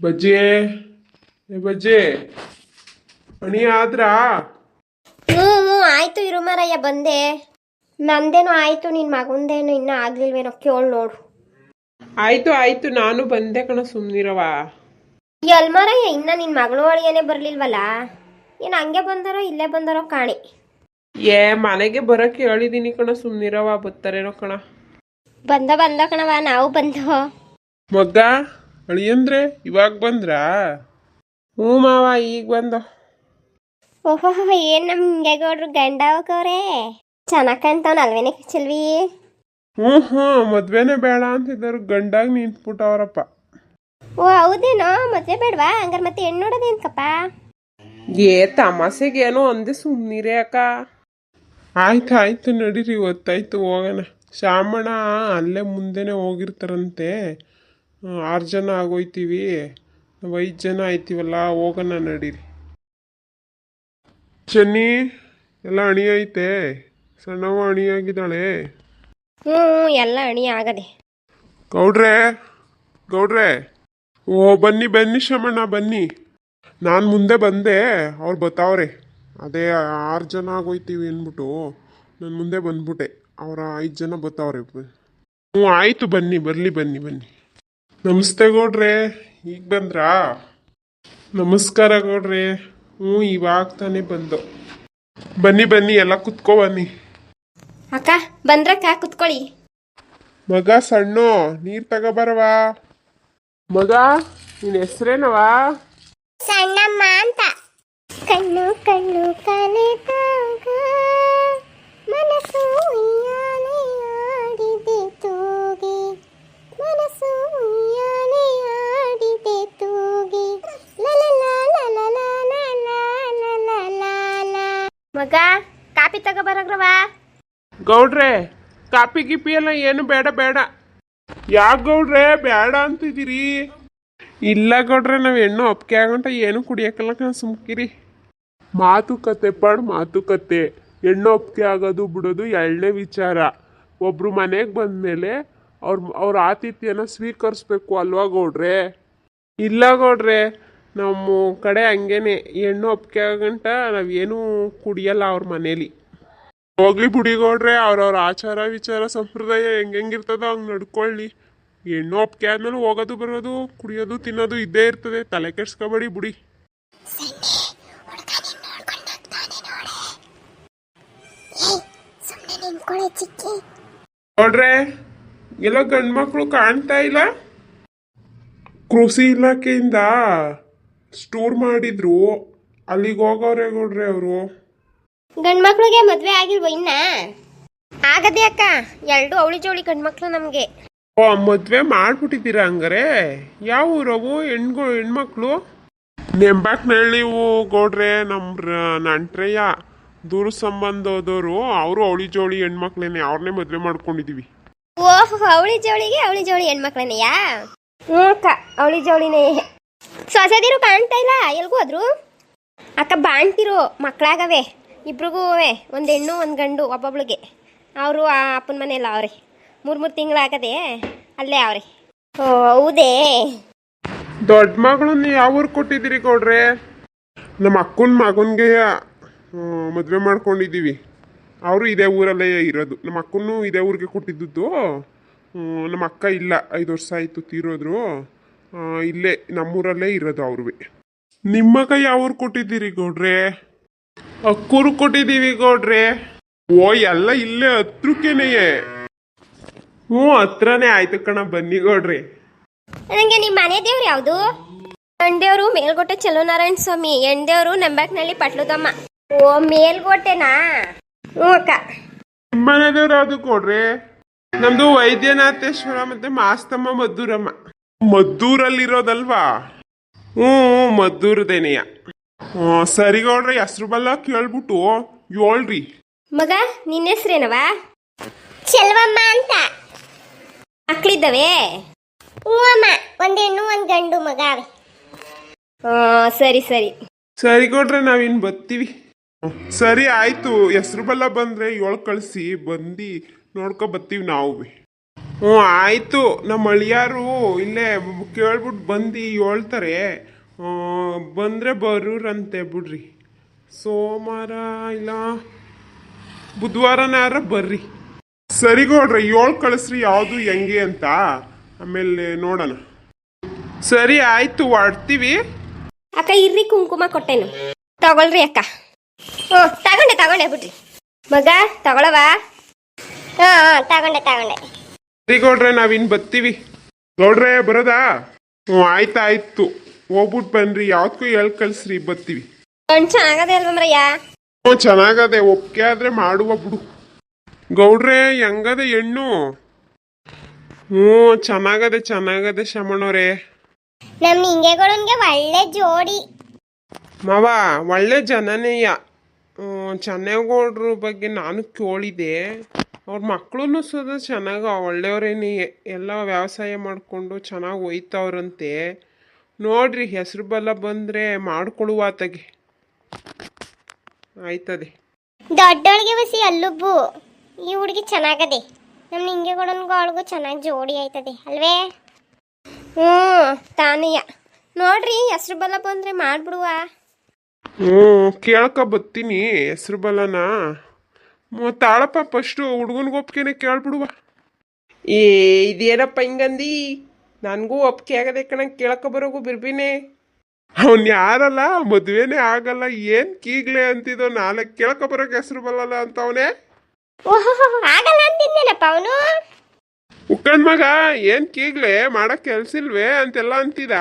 ಬಜ್ಜಿ ಏ ಬಜ್ಜಿ ಅಣಿ ಆದ್ರಾ ಹ್ಞೂ ಹ್ಞೂ ಆಯ್ತು ಇರುಮರಯ್ಯ ಬಂದೆ. ನಂದೇನು ಆಯ್ತು ನಿನ್ನ ಮಗಂದೇನು ಇನ್ನೂ ಆಗ್ಲಿಲ್ವೇನೋ ಕೇಳು ನೋಡು. ಆಯ್ತು ಆಯ್ತು ನಾನು ಬಂದೆ ಕಣ ಸುಮ್ನಿರವ ಎಲ್ಮರಯ್ಯ ಇನ್ನ ನಿನ್ನ ಮಗಳು ಒಳಗೇನೆ ಬರ್ಲಿಲ್ವಲ್ಲ? ಏನು ಹಂಗೆ ಬಂದಾರೋ ಇಲ್ಲೇ ಬಂದಾರೋ ಕಾಣಿ. ಏ ಮನೆಗೆ ಬರಕ್ಕೆ ಹೇಳಿದೀನಿ ಕಣ ಸುಮ್ನಿರವ ಬತ್ತಾರೇನೋ ಕಣ. ಬಂದ ಬಂದ ಕಣವ ನಾವು ಬಂದೋ ಮಗ್ಗ? ಅಳಿಯಂದ್ರೆ ಇವಾಗ ಬಂದ್ರಾ? ಹ್ಞೂ ಮಾವ ಈಗ ಬಂದ. ಓಹೋ ಏನು ಹಿಂಗೆ ಗೌಡ್ರು ಗಂಡ ಹೋಗವ್ರೆ ಚೆನ್ನಾಗ್ ಕಾಣ್ತಾವ್ ಅಲ್ವೇನೆ ಚೆಲ್ವಿ? ಹ್ಞೂ ಹ್ಞೂ ಮದ್ವೆನೇ ಬೇಡ ಅಂತಿದ್ದರು ಗಂಡಾಗ ನಿಂತ್ಬಿಟ್ಟವ್ರಪ್ಪ ಓ ಹೌದೇನೋ? ಮದ್ವೆ ಬೇಡವಾ? ಹಂಗಾರೆ ಮತ್ತೆ ಹೆಣ್ಣು ನೋಡೋದೇನ್ಕಪ್ಪ ಏ ತಮಾಸೆಗೆ ಏನೋ ಅಂದೆ ಸುಮ್ನಿರೇ ಅಕ್ಕ. ಆಯ್ತು ಆಯ್ತು ನಡೀರಿ ಇವತ್ತಾಯ್ತು ಹೋಗೋಣ. ಶಾಮಣ್ಣ ಅಲ್ಲೇ ಮುಂದೆನೆ ಹೋಗಿರ್ತಾರಂತೆ. ಆರು ಜನ ಆಗೋಯ್ತೀವಿ. ನಾವು ಐದು ಜನ ಆಯ್ತೀವಲ್ಲ ಹೋಗೋಣ ನಡೀರಿ. ಚೆನ್ನಿ ಎಲ್ಲ ಅಣಿ ಐತೆ. ಸಣ್ಣವ ಅಣಿ ಆಗಿದ್ದಾಳೆ ಹ್ಞೂ ಎಲ್ಲ ಅಣಿ ಆಗದೆ. ಗೌಡ್ರೆ ಗೌಡ್ರೆ ಓ ಬನ್ನಿ ಬನ್ನಿ ಶಮಣ್ಣ ಬನ್ನಿ. ನಾನು ಮುಂದೆ ಬಂದೆ ಅವ್ರು ಬರ್ತಾವ್ರೆ ಅದೇ ಆರು ಜನ ಆಗೋಯ್ತೀವಿ ಅಂದ್ಬಿಟ್ಟು ನಾನು ಮುಂದೆ ಬಂದ್ಬಿಟ್ಟೆ. ಅವರ ಐದು ಜನ ಬತ್ತಾವ್ರೆ. ಹ್ಞೂ ಆಯಿತು ಬನ್ನಿ ಬರಲಿ ಬನ್ನಿ ಬನ್ನಿ. ನಮಸ್ತೆ ಗೌಡ್ರೆ ಈಗ ಬಂದ್ರಾ? ನಮಸ್ಕಾರ ಗೌಡ್ರೆ ಹ್ಞೂ ಇವಾಗ ತಾನೇ ಬಂದು. ಬನ್ನಿ ಬನ್ನಿ ಎಲ್ಲ ಕುತ್ಕೋ ಬನ್ನಿ. ಅಕ್ಕ ಬಂದ್ರಕ್ಕ ಕುತ್ಕೊಳ್ಳಿ ಮಗ ಸಣ್ಣು ನೀರ್ ತಗೋಬರವಾ ಮಗ ನಿನ್ನ ಹೆಸ್ರೇನವಾ ಸಣ್ಣಮ್ಮ ಅಂತ. ಕಣ್ಣು ಕಣ್ಣು ಕಲೆತಾಗ ಗೌಡ್ರೆ, ಕಾಪಿ ಗಿಪಿ ಎಲ್ಲ ಏನು ಬೇಡ ಬೇಡ. ಯಾಕೆ ಗೌಡ್ರೆ, ಬೇಡ ಅಂತಿದ್ದೀರಿ? ಇಲ್ಲ ಗೌಡ್ರೆ, ನಾವು ಹೆಣ್ಣು ಒಪ್ಪಿಗೆ ಆಗಂಟ ಏನು ಕುಡಿಯೋಕ್ಕೆಲ್ಲ ಕಣ, ಸುಮ್ಕಿರಿ. ಮಾತುಕತೆ ಪಡ್ ಮಾತುಕತೆ ಹೆಣ್ಣು ಒಪ್ಪಿಗೆ ಆಗೋದು ಬಿಡೋದು ಎರಡನೇ ವಿಚಾರ. ಒಬ್ಬರು ಮನೆಗೆ ಬಂದಮೇಲೆ ಅವ್ರ ಅವ್ರ ಆತಿಥ್ಯನ ಸ್ವೀಕರಿಸ್ಬೇಕು ಅಲ್ವಾ ಗೌಡ್ರೆ? ಇಲ್ಲ ಗೌಡ್ರೆ, ನಮ್ಮ ಕಡೆ ಹಂಗೇನೆ. ಹೆಣ್ಣು ಒಪ್ಪಿಗೆ ಆಗಂಟ ನಾವೇನು ಕುಡಿಯಲ್ಲ ಅವ್ರ ಮನೇಲಿ. ಹೋಗ್ಲಿ ಬುಡಿಗೋಡ್ರೆ ಅವ್ರವ್ರ ಆಚಾರ ವಿಚಾರ ಸಂಪ್ರದಾಯ ಹೆಂಗಿರ್ತದೋ ಹಂಗೆ ನಡ್ಕೊಳ್ಳಿ. ಹೆಣ್ಣು ಒಪ್ಪಿಗೆ ಆದ್ಮೇಲೆ ಹೋಗೋದು ಬರೋದು ಕುಡಿಯೋದು ತಿನ್ನೋದು ಇದ್ದೇ ಇರ್ತದೆ. ತಲೆ ಕೆಡ್ಸ್ಕೊಬೇಡಿ ಬುಡಿ. ನೋಡ್ರೆ ಎಲ್ಲ ಗಂಡ್ಮಕ್ಳು ಕಾಣ್ತಾ ಇಲ್ಲ? ಕೃಷಿ ಇಲಾಖೆಯಿಂದ ಸ್ಟೋರ್ ಮಾಡಿದ್ರು. ಅಲ್ಲಿಗೆ ಹೋಗೋರೆ ಗೌಡ್ರೆ ಅವರು. ಗಂಡ್ಮಕ್ಳಿಗೆ ಮದ್ವೆ ಆಗಿಲ್ವ ಇನ್ನ? ಆಗದೆ ಅಕ್ಕ ಎರಡು ಅವಳಿ ಜೋಳಿ ಗಂಡ್ಮಕ್ಳು ನಮ್ಗೆ. ಓ ಮದ್ವೆ ಮಾಡ್ಬಿಟ್ಟಿದ್ದೀರಾ ಹಂಗಾರೆ? ಯಾವ ಊರವು? ಹೆಣ್ಗು ಹೆಣ್ಮಕ್ಳು? ನೆಂಬಾಕ್ನಳ್ಳಿ ಗೌಡ್ರೆ ನಮ್ಮ ನಂಟ್ರಯ್ಯ. ದೂರ ಸಂಬಂಧದವರು ಅವರು ಅವಳಿ ಜೋಳಿ ಹೆಣ್ಮಕ್ಳೇನೆ ಅವ್ರನ್ನೇ ಮದ್ವೆ ಮಾಡ್ಕೊಂಡಿದೀವಿ. ಓ ಅವಳಿ ಜೋಳಿಗೆ ಅವಳಿ ಜೋಳಿ ಹೆಣ್ಮಕ್ಳನೆಯಾ? ಹ್ಞೂ ಅಕ್ಕ ಅವಳಿ ಜೋಳಿನೇ. ಸೊಸೆದಿರು ಕಾಣ್ತಾ ಇಲ್ಲ ಎಲ್ಗೂ ಹೋದ್ರು ಅಕ್ಕ ಬಾಣ್ತಿರು ಮಕ್ಕಳಾಗವೆ ಇಬ್ರಿಗೂ ಒಂದು ಹೆಣ್ಣು, ಒಂದು ಗಂಡು, ಒಬ್ಬೊಬ್ಳಿಗೆ. ಅವರು, ಆ ಅಪ್ಪನ ಮನೆಯಲ್ಲ ಅವ್ರಿ. ಮೂರು ಮೂರು ತಿಂಗಳಾಗದೆ ಅಲ್ಲೇ ಅವ್ರಿ. ಓ, ಹೌದೇ. ದೊಡ್ಡ ಮಗಳನ್ನ ಯಾವ ಊರು ಕೊಟ್ಟಿದ್ದೀರಿ ಗೌಡ್ರೆ? ನಮ್ಮ ಅಕ್ಕನ ಮಗನಿಗೆ ಮದುವೆ ಮಾಡ್ಕೊಂಡಿದ್ದೀವಿ. ಅವರು ಇದೇ ಊರಲ್ಲೇ ಇರೋದು. ನಮ್ಮ ಅಕ್ಕನೂ ಇದೇ ಊರಿಗೆ ಕೊಟ್ಟಿದ್ದದ್ದು. ನಮ್ಮ ಅಕ್ಕ ಇಲ್ಲ. ಐದು ವರ್ಷ ಆಯಿತು ತೀರೋದ್ರು. ಇಲ್ಲೇ, ನಮ್ಮೂರಲ್ಲೇ ಇರೋದು ಅವ್ರೂ ನಿಮ್ಮ ಮಗ ಯಾವ ಊರು ಕೊಟ್ಟಿದ್ದೀರಿ ಗೌಡ್ರೆ? ಅಕ್ಕೂರು ಕೊಟ್ಟಿದ್ದೀವಿ ಗೌಡ್ರೆ. ಓ ಎಲ್ಲ ಇಲ್ಲೇ ಹತ್ರಕ್ಕೇನೆಯೇ. ಹ್ಞೂ ಹತ್ರನೇ ಆಯ್ತು ಕಣ ಬನ್ನಿ ಗೌಡ್ರಿ. ನನಗೆ ನಿಮ್ಮ ಮನೆ ದೇವ್ರು ಯಾವುದು? ಗಂಡೆಯವರು ಮೇಲ್ಗೋಟೆ ಚಲೋನಾರಾಯಣ ಸ್ವಾಮಿ ಎಂಡೆಯವರು ನಂಬಾಕ್ನಳ್ಳಿ ಪಟ್ಲುದಮ್ಮ. ಓ ಮೇಲ್ಗೋಟೆನಾ? ಹ್ಞೂ ಅಕ್ಕ. ನಿಮ್ಮನೆ ದೇವ್ರು ಯಾವ್ದು ಕೊಡ್ರಿ ನಮ್ದು ವೈದ್ಯನಾಥೇಶ್ವರ ಮತ್ತೆ ಮಾಸ್ತಮ್ಮ ಮದ್ದೂರಮ್ಮ. ಮದ್ದೂರಲ್ಲಿರೋದಲ್ವಾ? ಹ್ಞೂ ಮದ್ದೂರದೇನೆಯ ಸರಿ ಗೌಡ್ರಿ ಹೆಸ್ರು ಬಲ್ಲ ಕೇಳ್ಬಿಟ್ಟು ಯೋಳ್ರಿ ಮಗ ನಿನ್ನ ಹೆಸ್ರೇನವ ಚೆಲ್ವಮ್ಮ ಅಂತ. ಹ್ಞೂ ಹೂವಮ್ಮ ಒಂದ್ ಹೆಣ್ಣು ಒಂದ್ ಗಂಡು ಮಗ ಸರಿ ಸರಿ. ಸರಿ ಗೌಡ್ರೆ ನಾವಿನ್ ಬತ್ತೀವಿ ಸರಿ ಆಯ್ತು ಹೆಸ್ರು ಬಲ್ಲ ಬಂದ್ರೆ ಏಳು ಕಳಿಸಿ ಬಂದು ನೋಡ್ಕೊ ಬತ್ತೀವಿ ನಾವು ಹ್ಞೂ ಆಯಿತು ನಮ್ಮ ಅಳಿಯಾರು ಇಲ್ಲೇ ಕೇಳ್ಬಿಟ್ಟು ಬಂದು ಹೇಳ್ತಾರೆ. ಬಂದ್ರೆ ಬರೋರಂತೆ ಬಿಡ್ರಿ. ಸೋಮವಾರ ಇಲ್ಲ ಬುಧವಾರನಾರ ಬರ್ರಿ. ಸರಿ ಗೌಡ್ರೆ ಏಳು ಕಳಿಸ್ರಿ ಯಾವುದು ಹೆಂಗೆ ಅಂತ. ಆಮೇಲೆ ನೋಡೋಣ. ಸರಿ ಆಯ್ತು ಹೊಡ್ತೀವಿ ಅಕ್ಕ ಇರ್ರಿ ಕುಂಕುಮ ಕೊಟ್ಟೆನು. ತಗೊಳ್ರಿ ಅಕ್ಕ. ಹ್ಞೂ ತಗೊಂಡೆ ತಗೊಂಡೆ ಬಿಡ್ರಿ. ಮಗ ತಗೊಳವ? ಹಾ ಹಾಂ ತಗೊಂಡೆ ತಗೊಂಡೆ. ಸರಿ ಗೌಡ್ರೆ ನಾವಿನ್ ಬರ್ತೀವಿ. ಗೌಡ್ರೆ ಬರೋದಾ? ಹ್ಞೂ ಆಯ್ತಾಯ್ತು. ಹೋಗ್ಬಿಟ್ಟು ಬನ್ರಿ ಯಾವ್ದಕ್ಕೂ ಹೇಳ್ ಕಳ್ಸ್ರಿ ಬರ್ತೀವಿ. ಚೆನ್ನಾಗದೆ ಅಲ್ವಾ ಮರಯ್ಯ? ಹ್ಞೂ ಚೆನ್ನಾಗದೆ ಒಪ್ಕೆ ಆದ್ರೆ ಮಾಡುವ ಬಿಡು. ಗೌಡ್ರೆ ಹೆಂಗದೆ ಹೆಣ್ಣು? ಹ್ಞೂ ಚೆನ್ನಾಗದೆ ಚೆನ್ನಾಗದೆ ಶಮಣೋರೆ. ನಮ್ ನಿಂಗೆಗಳನ್ಗೆ ಒಳ್ಳೆ ಜೋಡಿ. ಮಾವ ಒಳ್ಳೆ ಜನನೇಯ. ಚೆನ್ನಗೌಡ್ರ ಬಗ್ಗೆ ನಾನು ಕೇಳಿದೆ. ಅವ್ರ ಮಕ್ಕಳು ಸದ ಚೆನ್ನಾಗ ಒಳ್ಳೆಯವರೇನೆ ಎಲ್ಲ ವ್ಯವಸಾಯ ಮಾಡಿಕೊಂಡು ಚೆನ್ನಾಗಿ ಒಯ್ತಾವ್ರಂತೆ. ನೋಡ್ರಿ ಹೆಸರು ಬಲ್ಲ ಬಂದರೆ ಮಾಡ್ಕೊಳುವ ಆತಗೆ. ಆಯ್ತದೆ. ದೊಡ್ಡೊಳಗೆ ಬಸಿ ಅಲ್ಲುಬ್ಬು. ಈ ಹುಡುಗಿ ಚೆನ್ನಾಗದೆ. ನಮ್ಮ ನಿಂಗೆಗಳನ್ಗೂ ಅವಳಿಗೂ ಚೆನ್ನಾಗಿ ಜೋಡಿ ಆಯ್ತದೆ ಅಲ್ವೇ? ಹ್ಞೂ ತಾನಯ್ಯ. ನೋಡ್ರಿ ಹೆಸ್ರು ಬಲ ಬಂದ್ರೆ ಮಾಡ್ಬಿಡುವ. ಹ್ಞೂ ಕೇಳ್ಕ ಬತ್ತೀನಿ ಹೆಸ್ರು ಬಲನ. ತಾಳಪ್ಪ ಫಸ್ಟು ಹುಡುಗನಿಗೆ ಒಪ್ಕೆನೆ ಕೇಳ್ಬಿಡುವ. ಏ ಇದೇನಪ್ಪ ಹಿಂಗಂದಿ? ನನಗೂ ಒಪ್ಪಿಗೆ ಆಗದೆ ಕಣಂಗೆ ಕೇಳಕ್ಕೆ ಬರೋಗು ಬಿರ್ಬಿನೇ. ಅವನ್ ಯಾರಲ್ಲ? ಮದುವೆನೇ ಆಗಲ್ಲ. ಏನು ಕೀಗ್ಲೆ ಅಂತಿದ್ದೋ ನಾಲ್ಕು ಕೇಳಕ ಬರೋಕೆ ಹೆಸರು ಓಹೋ ಆಗಲ್ಲ ಅಂತಿದ್ದೇನಪ್ಪ ಅವನು? ಉಕ್ಕಂಡ್ ಮಗ ಏನ್ ಕೀಗ್ಲೆ? ಮಾಡಕ್ ಕೆಲ್ಸಿಲ್ವೇ ಅಂತೆಲ್ಲ ಅಂತಿದ?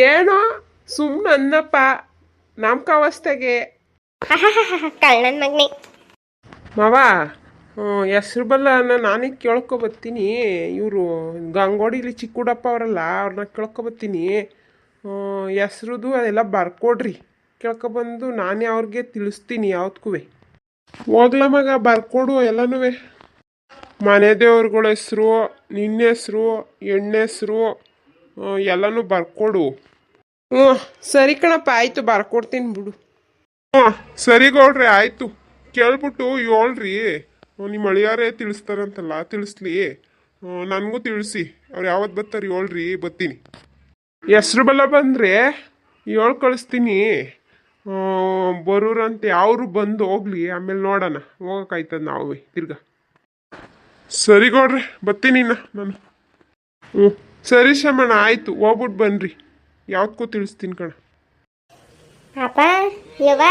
ಏನೋ ಸುಮ್ಮನೆ ಅನ್ನಪ್ಪ. ನಾಮಕಾವಸ್ಥೆಗೆ ಕಳ್ಳನ ಮಗನೇ. ಮಾವ ಹೆಸ್ರು ಬಲ್ಲ ನಾನೇ ಕೇಳ್ಕೊ ಬರ್ತೀನಿ ಇವರು ಗಂಗೋಡಿಲಿ ಚಿಕ್ಕುಡಪ್ಪ ಅವರಲ್ಲ ಅವ್ರನ್ನ ಕೇಳ್ಕೊ ಬರ್ತೀನಿ ಹೆಸ್ರುದು ಅದೆಲ್ಲ ಬರ್ಕೊಡ್ರಿ. ಕೇಳ್ಕೊಬಂದು ನಾನೇ ಅವ್ರಿಗೆ ತಿಳಿಸ್ತೀನಿ ಯಾವ್ದಕ್ಕೂ ಹೋಗ್ಲ ಮಗ, ಬರ್ಕೊಡು ಎಲ್ಲನೂ ಮನೆ ದೇವ್ರಗಳ ಹೆಸರು, ನಿನ್ನ ಹೆಸರು ಎಣ್ಣೆ ಹೆಸರು ಎಲ್ಲನೂ ಬರ್ಕೊಡು. ಹ್ಞೂ ಸರಿ ಕಣಪ್ಪ, ಆಯಿತು, ಬರ್ಕೊಡ್ತೀನಿ ಬಿಡು. ಹ್ಞೂ ಸರಿ ಗೌಡ್ರಿ, ಆಯಿತು. ಕೇಳ್ಬಿಟ್ಟು ಹೇಳ್ರಿ. ನಿಮ್ಮ ಅಳಿಯಾರೇ ತಿಳಿಸ್ತಾರಂತಲ್ಲ, ತಿಳಿಸ್ಲಿ. ನನಗೂ ತಿಳಿಸಿ. ಅವ್ರು ಯಾವತ್ತು ಬರ್ತಾರೆ ಹೇಳ್ರಿ, ಬರ್ತೀನಿ. ಹೆಸ್ರು ಬಲ್ಲ ಬಂದರೆ ಹೇಳ್ ಕಳಿಸ್ತೀನಿ. ಬರೋರಂತೆ, ಅವರು ಬಂದು ಹೋಗ್ಲಿ, ಆಮೇಲೆ ನೋಡೋಣ. ಹೋಗೋಕ್ಕಾಯ್ತದ ನಾವು, ತಿರ್ಗ. ಸರಿ ಕೊಡ್ರಿ ಬರ್ತೀನಿ ನಾನು. ಹ್ಞೂ ಸರಿ ಶಮಣ, ಆಯಿತು ಹೋಗ್ಬಿಟ್ಟು ಬನ್ರಿ. ಯಾವ್ದಕ್ಕೂ ತಿಳಿಸ್ತೀನಿ ಕಣ. ಅಪ್ಪ, ಯವ್ವ,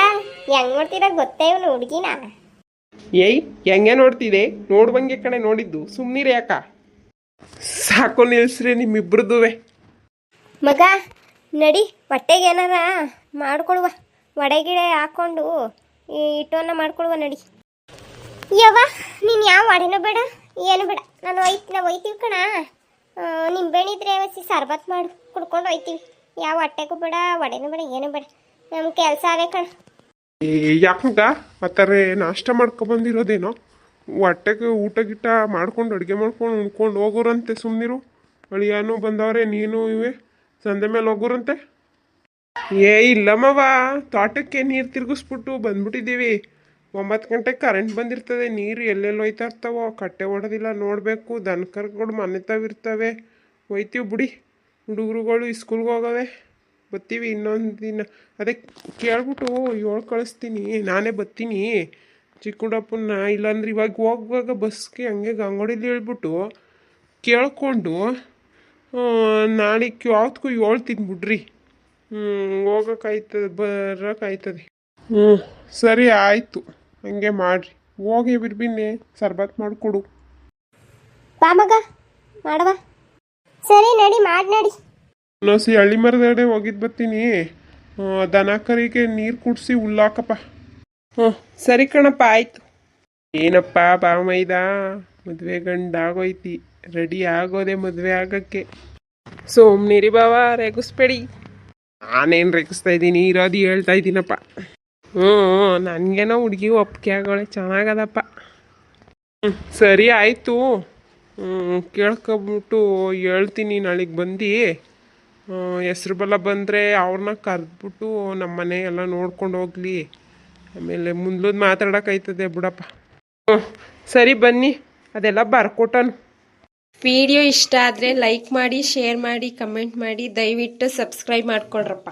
ಹೆಂಗ್ ನೋಡ್ತೀರ ಗೊತ್ತೇ ಇವನು ಹುಡುಗಿನ? ಏಯ್, ಹೆಂಗೆ ನೋಡ್ತಿದೆ? ನೋಡುವಂಗೆ ಕಣೆ ನೋಡಿದ್ದು. ಸುಮ್ಮನಿರಿ ಯಾಕ? ಸಾಕು ನಿಲ್ಸ್ರಿ ನಿಮ್ಮಿಬ್ರದ್ದುವೆ ಮಗ, ನಡಿ, ಹೊಟ್ಟೆಗೆ ಏನಾರ ಮಾಡ್ಕೊಳುವ ವಡೆಗಿಡೆ ಹಾಕೊಂಡು ಈ ಇಟ್ಟೋನ್ನ ಮಾಡ್ಕೊಳುವ ನಡಿ. ಯವ್ವ, ನೀನು ಯಾವ ವಡೆನೂ ಬೇಡ, ಏನು ಬೇಡ. ನಾನು ಒಯ್ತು, ನಾವು ಒಯ್ತೀವಿ ಕಣ. ನಿಮ್ಮ ಬೆಣಿದ್ರೆ ಸಿ ಸರ್ಬತ್ ಮಾಡಿ. ಕುಡ್ಕೊಂಡು ಒಯ್ತೀವಿ. ಯಾವ ಹೊಟ್ಟೆಗೂ ಬೇಡ, ವಡೆನೂ ಬೇಡ, ಏನು ಬೇಡ. ನಮ್ಮ ಕೆಲಸ ಅವೇ ಕಣ. ಯಾಕಂಗ ಆ ಥರ ನಾಷ್ಟ ಮಾಡ್ಕೊ ಬಂದಿರೋದೇನೋ ಹೊಟ್ಟೆಗೆ ಊಟ ಗಿಟ ಮಾಡ್ಕೊಂಡು ಅಡುಗೆ ಮಾಡ್ಕೊಂಡು ಉಣ್ಕೊಂಡು ಹೋಗೋರಂತೆ ಸುಮ್ಮನಿರು ಅಳಿಯಾನು ಬಂದವ್ರೆ, ನೀನು ಇವೆ, ಸಂದೆ ಮೇಲೆ ಹೋಗೋರಂತೆ? ಏ ಇಲ್ಲಮ್ಮವ ತೋಟಕ್ಕೆ ನೀರು ತಿರುಗಿಸ್ಬಿಟ್ಟು ಬಂದ್ಬಿಟ್ಟಿದ್ದೀವಿ ಒಂಬತ್ತು ಗಂಟೆಗೆ ಕರೆಂಟ್ ಬಂದಿರ್ತದೆ, ನೀರು ಎಲ್ಲೆಲ್ಲಿ ಹೋಯ್ತಾ ಇರ್ತಾವೋ ಕಟ್ಟೆ ಹೊಡೆದಿಲ್ಲ ನೋಡಬೇಕು ದನ ಕರ್ಗಳು ಮನೆ ತಾವಿರ್ತವೆ ಹೋಯ್ತೀವಿ ಬಿಡಿ. ಹುಡುಗರುಗಳು ಸ್ಕೂಲ್ಗೆ ಹೋಗವೆ. ಬರ್ತೀವಿ ಇನ್ನೊಂದು ದಿನ. ಅದೇ ಕೇಳ್ಬಿಟ್ಟು ಏಳು ಕಳಿಸ್ತೀನಿ, ನಾನೇ ಬರ್ತೀನಿ. ಚಿಕ್ಕುಡಪ್ಪನ ಇಲ್ಲಾಂದ್ರೆ ಇವಾಗ ಹೋಗುವಾಗ ಬಸ್ಗೆ ಹಂಗೆ ಗಂಗೋಡಿಲಿ ಹೇಳ್ಬಿಟ್ಟು ಕೇಳ್ಕೊಂಡು ನಾಳೆ ಯಾವ್ದಕ್ಕೂ ಹೇಳ್ತೀನಿ ಬಿಡ್ರಿ ಹ್ಞೂ ಹೋಗೋಕ್ಕಾಯ್ತದೆ ಬರೋಕ್ಕಾಯ್ತದೆ. ಹ್ಞೂ ಸರಿ ಆಯಿತು. ಹಂಗೆ ಮಾಡಿರಿ. ಹೋಗಿ ಬಿರ್ಬಿನ್ನೆ ಸರ್ಬತ್ ಮಾಡಿಕೊಡು. ಬಾ ಮಗ ಮಾಡವ ಸರಿ ನಡಿ, ಮಾಡಿ ನಡಿ. ನೋಸಿ ಹಳ್ಳಿ ಮರದಡೆ ಹೋಗಿದ್ದು ಬರ್ತೀನಿ. ದನ ಕರಿಗೆ ನೀರು ಕುಡಿಸಿ ಉಲ್ಲಾಕಪ್ಪ ಹ್ಞೂ ಸರಿ ಕಣಪ್ಪ, ಆಯ್ತು. ಏನಪ್ಪ ಬಾ ಮೈದಾ ಮದುವೆ ಗಂಡ ಆಗೋಯ್ತಿ. ರೆಡಿ ಆಗೋದೆ ಮದುವೆ ಆಗಕ್ಕೆ. ಸೋಮ್ನಿರಿ ಬಾವ ರೇಗಿಸ್ಬೇಡಿ. ನಾನೇನು ರೇಗಿಸ್ತಾ ಇದ್ದೀನಿ, ಇರೋದು ಹೇಳ್ತಾ ಇದ್ದೀನಪ್ಪ. ಹ್ಞೂ ನನಗೇನೋ ಹುಡುಗಿ ಒಪ್ಪಿಗೆ ಆಗೋಳೆ, ಚೆನ್ನಾಗದಪ್ಪ. ಹ್ಞೂ ಸರಿ, ಆಯಿತು. ಹ್ಞೂ ಕೇಳ್ಕೊಬಿಟ್ಟು ಹೇಳ್ತೀನಿ, ನಾಳೆಗೆ ಬಂದು. ಹೆಸ್ರು ಬಲ ಬಂದರೆ ಅವ್ರನ್ನ ಕರೆದ್ಬಿಟ್ಟು ನಮ್ಮ ಮನೆ ಎಲ್ಲ ನೋಡ್ಕೊಂಡು ಹೋಗ್ಲಿ. ಆಮೇಲೆ ಮುಂದ್ಲದ್ ಮಾತಾಡೋಕ್ಕಾಯ್ತದೆ ಬಿಡಪ್ಪ. ಹ್ಞೂ ಸರಿ ಬನ್ನಿ, ಅದೆಲ್ಲ ಬರ್ಕೊಟ್ಟನು ವಿಡಿಯೋ ಇಷ್ಟ ಆದರೆ ಲೈಕ್ ಮಾಡಿ, ಶೇರ್ ಮಾಡಿ, ಕಮೆಂಟ್ ಮಾಡಿ, ದಯವಿಟ್ಟು ಸಬ್ಸ್ಕ್ರೈಬ್ ಮಾಡ್ಕೊಳ್ರಪ್ಪ.